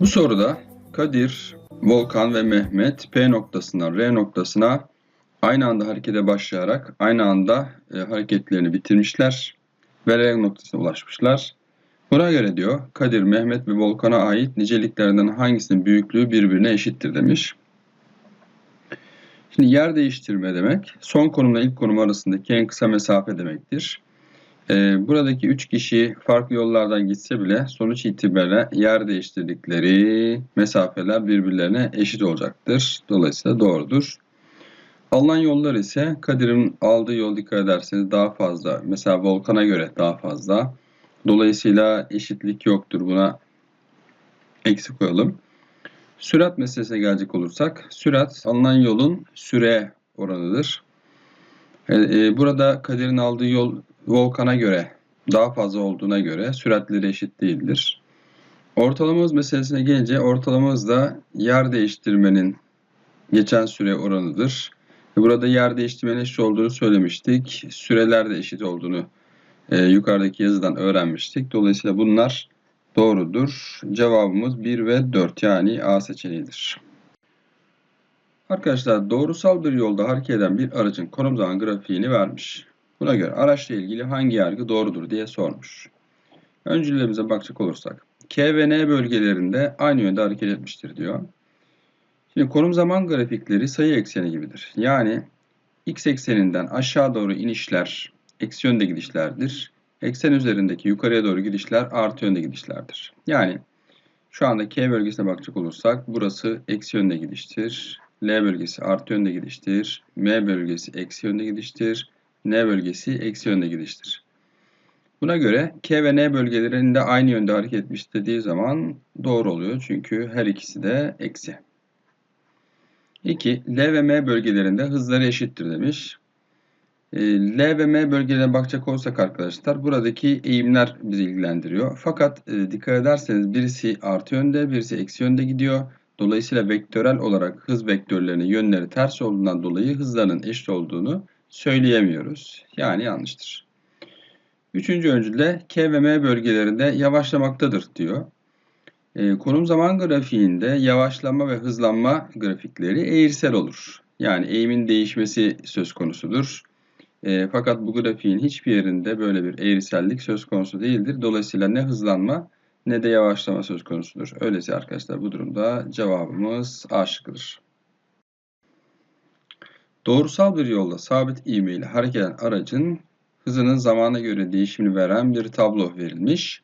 Bu soruda Kadir, Volkan ve Mehmet P noktasından R noktasına aynı anda harekete başlayarak aynı anda e, hareketlerini bitirmişler ve R noktasına ulaşmışlar. Buna göre diyor Kadir, Mehmet ve Volkan'a ait niceliklerden hangisinin büyüklüğü birbirine eşittir demiş. Şimdi yer değiştirme demek son konumla ilk konum arasındaki en kısa mesafe demektir. Ee, buradaki üç kişi farklı yollardan gitse bile sonuç itibariyle yer değiştirdikleri mesafeler birbirlerine eşit olacaktır. Dolayısıyla doğrudur. Alınan yollar ise Kadir'in aldığı yol dikkat ederseniz daha fazla. Mesela Volkan'a göre daha fazla. Dolayısıyla eşitlik yoktur. Buna eksi koyalım. Sürat meselesine gelecek olursak, sürat alınan yolun süre oranıdır. E, burada Kadir'in aldığı yol Volkan'a göre daha fazla olduğuna göre süratleri eşit değildir. Ortalama hız meselesine gelince ortalama hız da yer değiştirmenin geçen süre oranıdır. Burada yer değiştirmenin eşit olduğunu söylemiştik. Süreler de eşit olduğunu e, yukarıdaki yazıdan öğrenmiştik. Dolayısıyla bunlar doğrudur. Cevabımız 1 ve 4 yani A seçeneğidir. Arkadaşlar doğrusal bir yolda hareket eden bir aracın konum zaman grafiğini vermiş. Buna göre araçla ilgili hangi yargı doğrudur diye sormuş. Öncüllerimize bakacak olursak. K ve N bölgelerinde aynı yönde hareket etmiştir diyor. Şimdi konum zaman grafikleri sayı ekseni gibidir. Yani x ekseninden aşağı doğru inişler eksi yönde gidişlerdir. Eksen üzerindeki yukarıya doğru gidişler artı yönde gidişlerdir. Yani şu anda K bölgesine bakacak olursak burası eksi yönde gidiştir. L bölgesi artı yönde gidiştir. M bölgesi eksi yönde gidiştir. N bölgesi eksi yönde gidiştir. Buna göre K ve N bölgelerinde aynı yönde hareket etmiş dediği zaman doğru oluyor. Çünkü her ikisi de eksi. 2. L ve M bölgelerinde hızları eşittir demiş. Ee, L ve M bölgelerine bakacak olsak arkadaşlar buradaki eğimler bizi ilgilendiriyor. Fakat e, dikkat ederseniz birisi artı yönde birisi eksi yönde gidiyor. Dolayısıyla vektörel olarak hız vektörlerinin yönleri ters olduğundan dolayı hızlarının eşit olduğunu söyleyemiyoruz. Yani yanlıştır. Üçüncü öncülde K ve M bölgelerinde yavaşlamaktadır diyor. E, konum zaman grafiğinde yavaşlama ve hızlanma grafikleri eğrisel olur. Yani eğimin değişmesi söz konusudur. E, fakat bu grafiğin hiçbir yerinde böyle bir eğrisellik söz konusu değildir. Dolayısıyla ne hızlanma ne de yavaşlama söz konusudur. Öyleyse arkadaşlar bu durumda cevabımız A şıkkıdır. Doğrusal bir yolda sabit ivmeyle hareket eden aracın hızının zamana göre değişimini veren bir tablo verilmiş.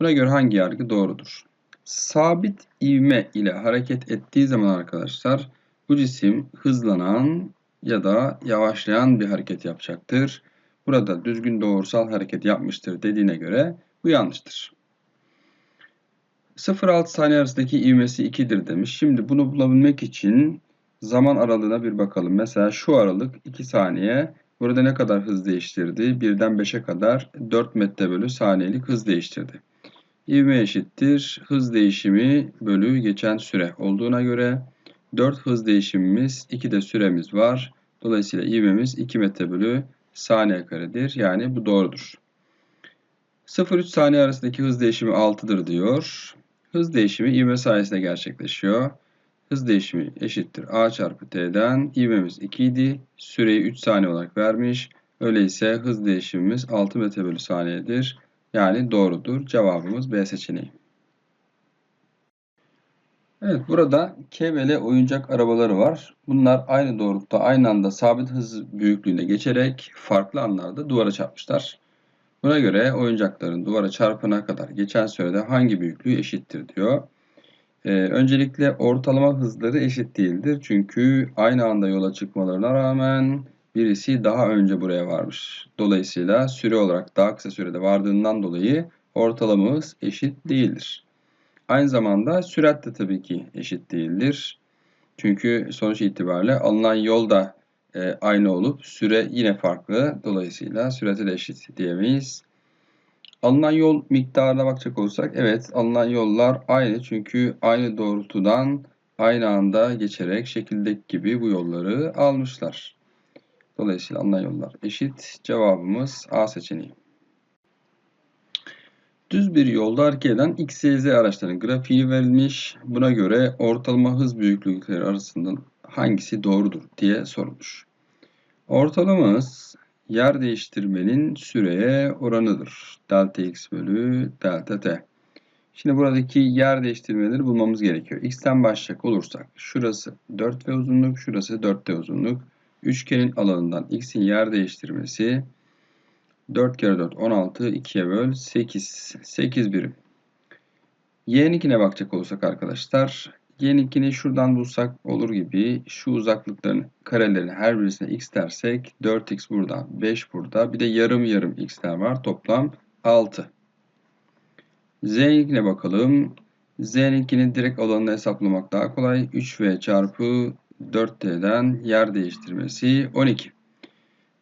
Buna göre hangi yargı doğrudur? Sabit ivme ile hareket ettiği zaman arkadaşlar bu cisim hızlanan ya da yavaşlayan bir hareket yapacaktır. Burada düzgün doğrusal hareket yapmıştır dediğine göre bu yanlıştır. 0-6 saniye arasındaki ivmesi 2'dir demiş. Şimdi bunu bulabilmek için zaman aralığına bir bakalım. Mesela şu aralık 2 saniye. Burada ne kadar hız değiştirdi? 1'den 5'e kadar 4 metre bölü saniyelik hız değiştirdi. İvme eşittir. Hız değişimi bölü geçen süre olduğuna göre 4 hız değişimimiz 2 de süremiz var. Dolayısıyla ivmemiz 2 metre bölü saniye karedir. Yani bu doğrudur. 0-3 saniye arasındaki hız değişimi 6'dır diyor. Hız değişimi ivme sayesinde gerçekleşiyor. Hız değişimi eşittir a çarpı t'den. İvmemiz 2 idi. Süreyi 3 saniye olarak vermiş. Öyleyse hız değişimimiz 6 metre bölü saniyedir. Yani doğrudur. Cevabımız B seçeneği. Evet burada K ve L oyuncak arabaları var. Bunlar aynı doğrultuda aynı anda sabit hız büyüklüğünde geçerek farklı anlarda duvara çarpmışlar. Buna göre oyuncakların duvara çarpana kadar geçen sürede hangi büyüklüğü eşittir diyor. Ee, öncelikle ortalama hızları eşit değildir. Çünkü aynı anda yola çıkmalarına rağmen birisi daha önce buraya varmış. Dolayısıyla süre olarak daha kısa sürede vardığından dolayı ortalama hız eşit değildir. Aynı zamanda sürat de tabii ki eşit değildir. Çünkü sonuç itibariyle alınan yol da e, aynı olup süre yine farklı. Dolayısıyla sürati de eşit diyemeyiz. Alınan yol miktarına bakacak olursak evet alınan yollar aynı çünkü aynı doğrultudan aynı anda geçerek şekildeki gibi bu yolları almışlar. Dolayısıyla alınan yollar eşit. Cevabımız A seçeneği. Düz bir yolda hareket X, Y, Z araçlarının grafiği verilmiş. Buna göre ortalama hız büyüklükleri arasından hangisi doğrudur diye sorulmuş. Ortalama hız yer değiştirmenin süreye oranıdır. Delta x bölü delta t. Şimdi buradaki yer değiştirmeleri bulmamız gerekiyor. X'ten başlayacak olursak şurası 4V uzunluk, şurası 4T uzunluk. Üçgenin alanından X'in yer değiştirmesi 4 kere 4 16 2'ye böl 8 8 birim. Y'ninkine bakacak olursak arkadaşlar Y'ninkini şuradan bulsak olur gibi şu uzaklıkların karelerini her birisine x dersek 4x burada 5 burada bir de yarım yarım x'ler var toplam 6. Z'ninkine bakalım. Z'ninkinin direkt alanını hesaplamak daha kolay. 3v çarpı 4t'den yer değiştirmesi 12.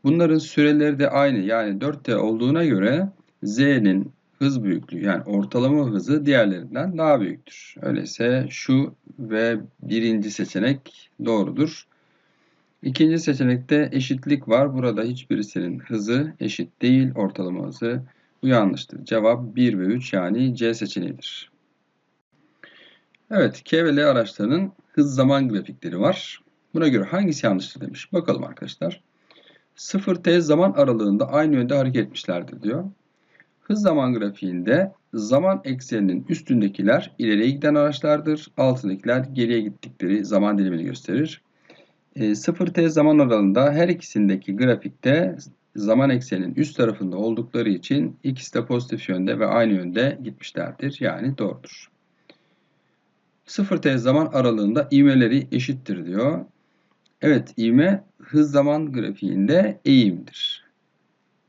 Bunların süreleri de aynı. Yani 4t olduğuna göre z'nin hız büyüklüğü yani ortalama hızı diğerlerinden daha büyüktür. Öyleyse şu ve birinci seçenek doğrudur. İkinci seçenekte eşitlik var. Burada hiçbirisinin hızı eşit değil. Ortalama hızı. Bu yanlıştır. Cevap 1 ve 3 yani C seçeneğidir. Evet, K ve L araçlarının hız zaman grafikleri var. Buna göre hangisi yanlıştır demiş. Bakalım arkadaşlar. 0T zaman aralığında aynı yönde hareket etmişlerdir diyor. Hız zaman grafiğinde zaman ekseninin üstündekiler ileriye giden araçlardır. Altındakiler geriye gittikleri zaman dilimini gösterir. 0T e, zaman aralığında her ikisindeki grafikte zaman ekseninin üst tarafında oldukları için ikisi de pozitif yönde ve aynı yönde gitmişlerdir. Yani doğrudur. 0T zaman aralığında ivmeleri eşittir diyor. Evet ivme hız zaman grafiğinde eğimdir.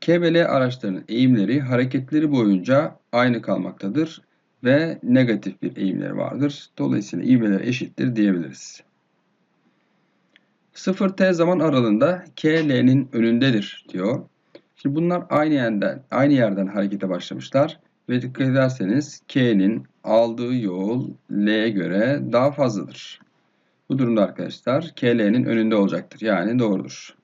K ve L araçlarının eğimleri hareketleri boyunca aynı kalmaktadır ve negatif bir eğimleri vardır. Dolayısıyla ivmeler eşittir diyebiliriz. 0t zaman aralığında k l'nin önündedir diyor. Şimdi bunlar aynı yerden aynı yerden harekete başlamışlar ve dikkat ederseniz k'nin aldığı yol l'ye göre daha fazladır. Bu durumda arkadaşlar k l'nin önünde olacaktır. Yani doğrudur.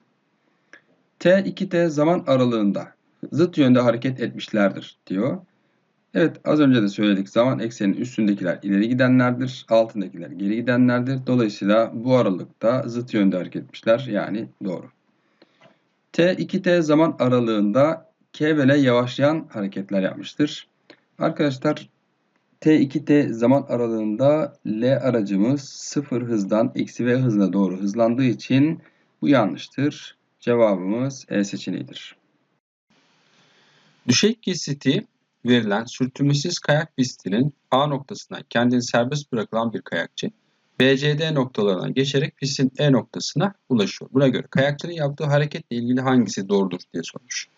T 2t zaman aralığında zıt yönde hareket etmişlerdir diyor. Evet az önce de söyledik zaman eksenin üstündekiler ileri gidenlerdir, altındakiler geri gidenlerdir. Dolayısıyla bu aralıkta zıt yönde hareket etmişler yani doğru. T2T zaman aralığında K ve L yavaşlayan hareketler yapmıştır. Arkadaşlar T2T zaman aralığında L aracımız sıfır hızdan eksi V hızına doğru hızlandığı için bu yanlıştır. Cevabımız E seçeneğidir. Düşey kesiti verilen sürtünmesiz kayak pistinin A noktasından kendini serbest bırakılan bir kayakçı BCD noktalarına geçerek pistin E noktasına ulaşıyor. Buna göre kayakçının yaptığı hareketle ilgili hangisi doğrudur diye sormuş.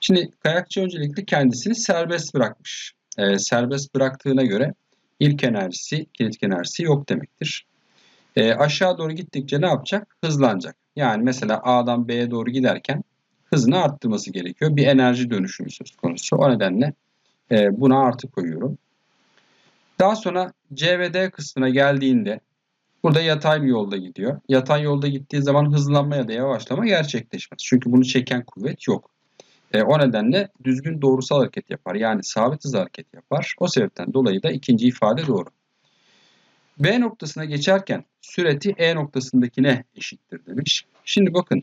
Şimdi kayakçı öncelikle kendisini serbest bırakmış. Ee, serbest bıraktığına göre ilk enerjisi, kinetik enerjisi yok demektir. Ee, aşağı doğru gittikçe ne yapacak? Hızlanacak. Yani mesela A'dan B'ye doğru giderken hızını arttırması gerekiyor. Bir enerji dönüşümü söz konusu. O nedenle e, buna artı koyuyorum. Daha sonra C ve D kısmına geldiğinde burada yatay bir yolda gidiyor. Yatay yolda gittiği zaman hızlanma ya da yavaşlama gerçekleşmez. Çünkü bunu çeken kuvvet yok. E, o nedenle düzgün doğrusal hareket yapar. Yani sabit hız hareket yapar. O sebepten dolayı da ikinci ifade doğru. B noktasına geçerken süreti E noktasındakine eşittir demiş. Şimdi bakın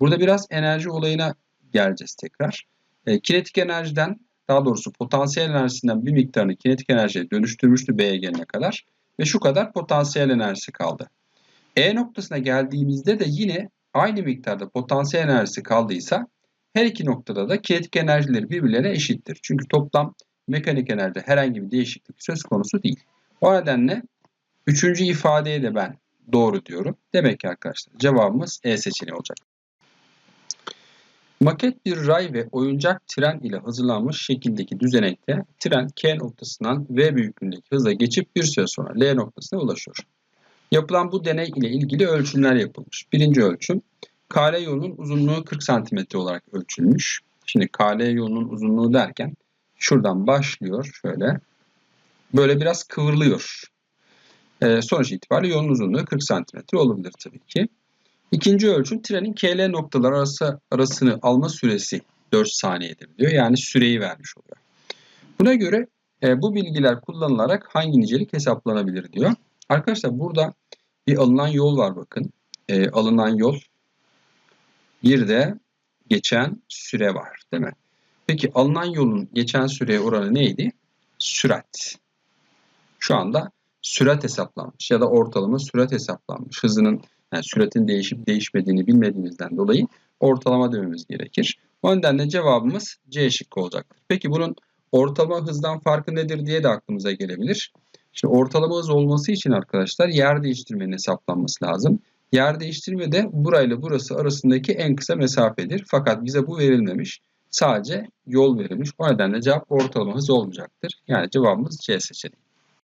Burada biraz enerji olayına geleceğiz tekrar. E, kinetik enerjiden daha doğrusu potansiyel enerjisinden bir miktarını kinetik enerjiye dönüştürmüştü B'ye gelene kadar. Ve şu kadar potansiyel enerjisi kaldı. E noktasına geldiğimizde de yine aynı miktarda potansiyel enerjisi kaldıysa her iki noktada da kinetik enerjileri birbirlerine eşittir. Çünkü toplam mekanik enerjide herhangi bir değişiklik söz konusu değil. O nedenle üçüncü ifadeye de ben doğru diyorum. Demek ki arkadaşlar cevabımız E seçeneği olacak. Maket bir ray ve oyuncak tren ile hazırlanmış şekildeki düzenekte tren K noktasından V büyüklüğündeki hıza geçip bir süre sonra L noktasına ulaşıyor. Yapılan bu deney ile ilgili ölçümler yapılmış. Birinci ölçüm KL yolunun uzunluğu 40 cm olarak ölçülmüş. Şimdi KL yolunun uzunluğu derken şuradan başlıyor şöyle. Böyle biraz kıvrılıyor. Ee, sonuç itibariyle yolun uzunluğu 40 cm olabilir tabii ki. İkinci ölçüm trenin KL noktalar arası arasını alma süresi 4 saniyedir diyor. Yani süreyi vermiş oluyor. Buna göre e, bu bilgiler kullanılarak hangi nicelik hesaplanabilir diyor. Arkadaşlar burada bir alınan yol var bakın. E, alınan yol bir de geçen süre var değil mi? Peki alınan yolun geçen süreye oranı neydi? Sürat. Şu anda sürat hesaplanmış ya da ortalama sürat hesaplanmış. Hızının yani süratin değişip değişmediğini bilmediğimizden dolayı ortalama dememiz gerekir. O nedenle cevabımız C şıkkı olacaktır. Peki bunun ortalama hızdan farkı nedir diye de aklımıza gelebilir. Şimdi ortalama hız olması için arkadaşlar yer değiştirmenin hesaplanması lazım. Yer değiştirme de burayla burası arasındaki en kısa mesafedir. Fakat bize bu verilmemiş. Sadece yol verilmiş. O nedenle cevap ortalama hız olmayacaktır. Yani cevabımız C seçeneği.